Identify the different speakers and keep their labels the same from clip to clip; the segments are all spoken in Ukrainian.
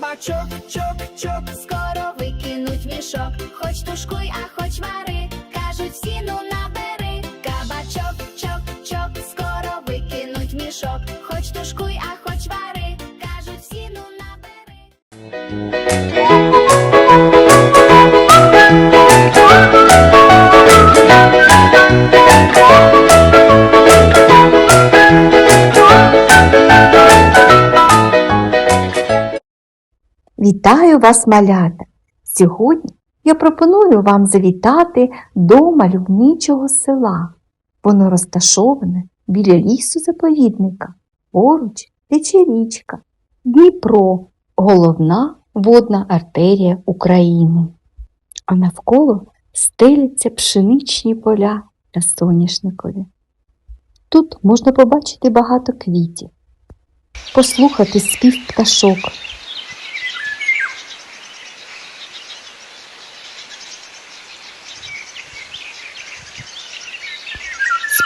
Speaker 1: Кабачок, чок, чок,
Speaker 2: Скоро викинуть мішок, хоч тушкуй, а хоч мари. Кажуть всі, ну набери. Кабачок, чок, чок, скоро викинуть мішок, хоч тушкуй, а хоч вари. Кажуть всі, ну набери.
Speaker 3: Вітаю вас, малята! Сьогодні я пропоную вам завітати до мальовничого села. Воно розташоване біля лісу заповідника. Поруч тече річка Дніпро, головна водна артерія України. А навколо стеляться пшеничні поля та соняшникові. Тут можна побачити багато квітів, послухати спів пташок.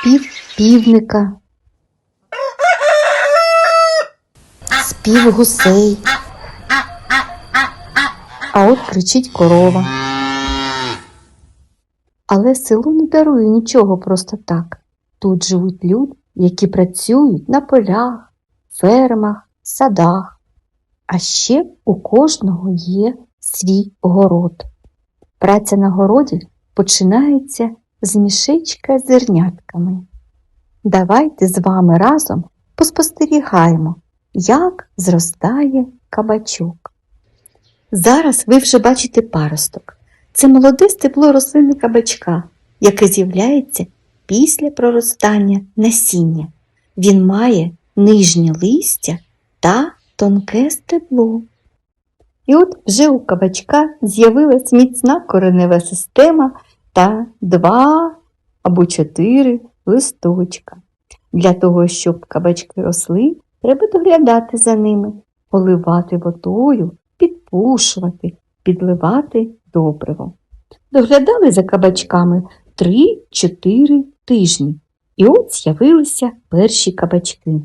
Speaker 3: Спів півника, спів гусей. А от кричить корова. Але село не дарує нічого просто так. Тут живуть люди, які працюють на полях, фермах, садах. А ще у кожного є свій город. Праця на городі починається з мішечка з зернятками. Давайте з вами разом поспостерігаємо, як зростає кабачок. Зараз ви вже бачите паросток. Це молоде стебло рослини кабачка, яке з'являється після проростання насіння. Він має нижнє листя та тонке стебло. І от вже у кабачка з'явилась міцна коренева система та два або чотири листочка. Для того, щоб кабачки росли, треба доглядати за ними, поливати водою, підпушувати, підливати добриво. Доглядали за кабачками 3-4 тижні, і от з'явилися перші кабачки.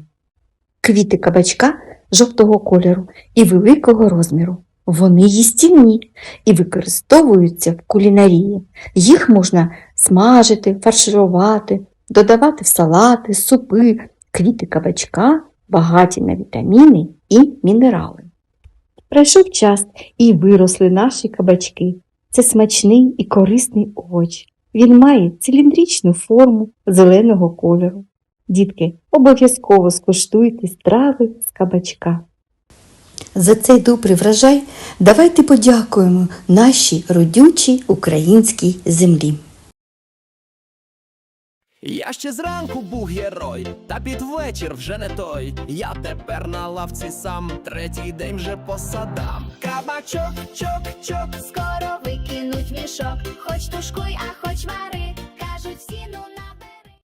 Speaker 3: Квіти кабачка жовтого кольору і великого розміру. Вони їстівні і використовуються в кулінарії. Їх можна смажити, фарширувати, додавати в салати, супи, квіти кабачка, багаті на вітаміни і мінерали. Пройшов час і виросли наші кабачки. Це смачний і корисний овоч. Він має циліндричну форму зеленого кольору. Дітки, обов'язково скуштуйте страви з кабачка. За цей добрий врожай давайте подякуємо нашій родючій українській землі.
Speaker 1: Я ще зранку був герой, та під вечір вже не той. Я тепер на лавці сам, третій день вже по садам. Кабачок, чок, чок,